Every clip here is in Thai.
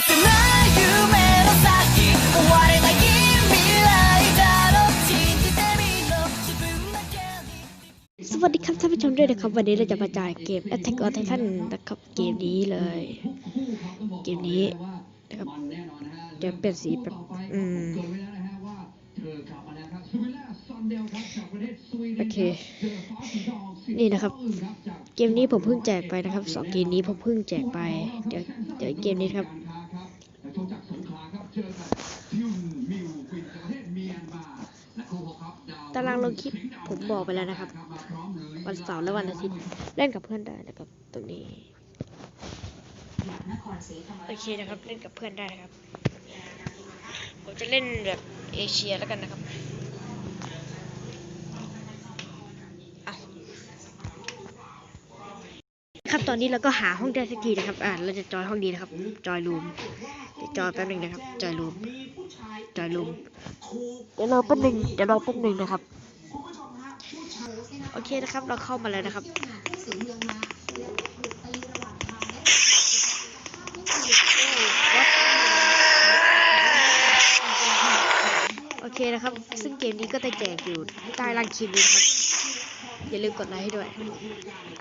สวัสดีครับท่านผู้ชมด้วยนะครับ วันนี้เราจะมาจ่ายเกม Attack on Titan นะครับเกมนี้เลย เกมนี้นะครับจะเปลี่ยนสีแบบอืมโอเค นี่นะครับ เกมนี้ผมเพิ่งแจกไปนะครับสองเกมนี้ผมเพิ่งแจกไป เดี๋ยวเดี๋ยวเกมนี้ครับ ตารางลงคลิปผมบอกไปแล้วนะครับ วันเสาร์และวันอาทิตย์เล่นกับเพื่อนได้นะครับตรงนี้โอเคนะครับเล่นกับเพื่อนได้นะครับ ผมจะเล่นแบบเอเชียแล้วกันนะครับอะ ครับตอนนี้เราก็หาห้องได้สักทีนะครับ อ่าเราจะจอยห้องนี้นะครับ จอยรูมเดี๋ยวจอยแป๊บหนึงนะครับ จอยรูมจอยรูมเดี๋ยวรอแป๊บหนึงเดี๋ยวรอแป๊บหนึงนะครับ โอเคนะครับ เราเข้ามาแล้วนะครับโอเคนะครับ ซึ่งเกมนี้ก็จะแจกอยู่ใต้ล่างคลิปนี้นะครับ อย่าลืมกดไลค์ให้ด้วย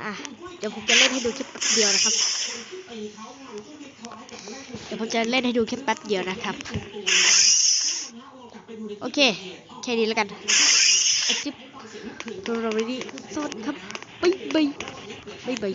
อะ เดี๋ยวผมจะเล่นให้ดูแค่แป๊บเดียวนะครับ เดี๋ยวผมจะเล่นให้ดูแค่แป๊บเดียวนะครับ โอเค แค่นี้แล้วกันไอจิ๊บตัวเราไม่ดีสวัสดีครับบ๊ายบายบ๊ายบาย